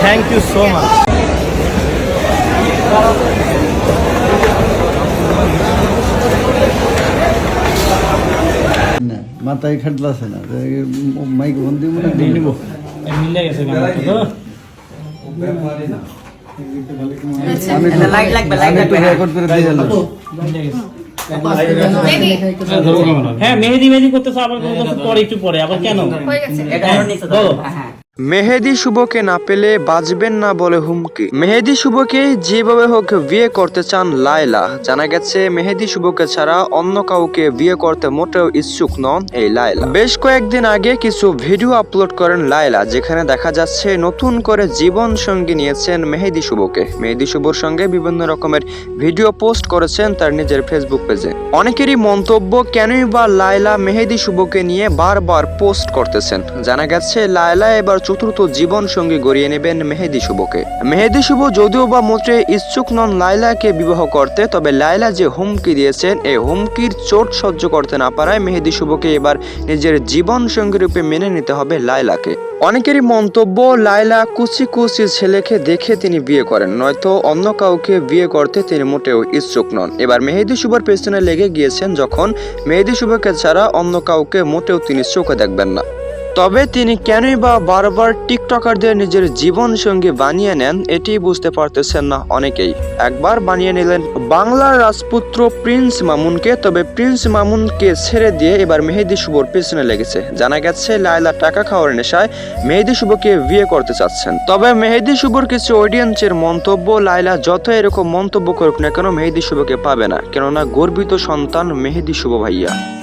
Thank you so much না মাথায় খাটলাছে না মাইক ফোন দিব না দিয়ে নিব। মিলে গেছে গানটা তো। আমি লাইট লাগবে, লাইট লাগবে, হ্যাঁ। হ্যাঁ মেহেদি মেহেদি করতেছে আবার পরে একটু পরে আবার কেন? হয়ে গেছে। মেহেদি শুভকে না পেলে বাঁচবেন না বলে হুমকি। মেহেদি শুভকে যেভাবে হোক বিয়ে করতে চান লায়লা। জানা গেছে, মেহেদি শুভকে ছাড়া অন্য কাউকে বিয়ে করতে মোটেও ইচ্ছুক নন এই লায়লা। বেশ কয়েকদিন আগে কিছু ভিডিও আপলোড করেন লায়লা, যেখানে দেখা যাচ্ছে নতুন করে জীবন সঙ্গী নিয়েছেন মেহেদি শুভকে। মেহেদি শুভর সঙ্গে বিভিন্ন রকমের ভিডিও পোস্ট করেছেন তার নিজের ফেসবুক পেজে। অনেকেরই মন্তব্য, কেনই বা লায়লা মেহেদি শুভকে নিয়ে বারবার পোস্ট করতেছেন? জানা গেছে, লায়লা এবার চতুর্থ জীবন সঙ্গী গড়িয়ে নেবেন মেহেদি শুভকে। মেহেদি শুভ যদিও বা মোটে ইচ্ছুক নন লায়লাকে বিবাহ করতে, তবে লায়লা যে হুমকি দিয়েছেন এই হুমকির চোট সহ্য করতে না পারায় মেহেদি শুভকে এবার নিজের জীবন সঙ্গী রূপে মেনে নিতে হবে লায়লাকে। অনেকেরই মন্তব্য, লায়লা কুচি কুচি ছেলেকে দেখে তিনি বিয়ে করেন, নয়তো অন্য কাউকে বিয়ে করতে তিনি মোটেও ইচ্ছুক নন। এবার মেহেদি শুভর পেছনে লেগে গিয়েছেন যখন মেহেদি শুভকে ছাড়া অন্য কাউকে মোটেও তিনি চোখে দেখবেন না। তবে তিনি কেনই বা বারবার টিকটকারদের নিজের জীবন সঙ্গী বানিয়ে নেন এটি বুঝতে পারতেছেন না অনেকেই। একবার বানিয়ে নিলেন বাংলার রাজপুত্র প্রিন্স মামুনকে, তবে প্রিন্স মামুনকে ছেড়ে দিয়ে এবার মেহেদি শুভর পেছনে লেগেছে। জানা গেছে, লায়লা টাকা খাওয়ার নেশায় মেহেদি শুভকে বিয়ে করতে চাচ্ছেন। তবে মেহেদি শুভর কিছু অডিয়েন্সের মন্তব্য, লায়লা যত এরকম মন্তব্য করুক না কেন, মেহেদি শুভকে পাবে না। কেননা গর্বিত সন্তান মেহেদি শুভ ভাইয়া।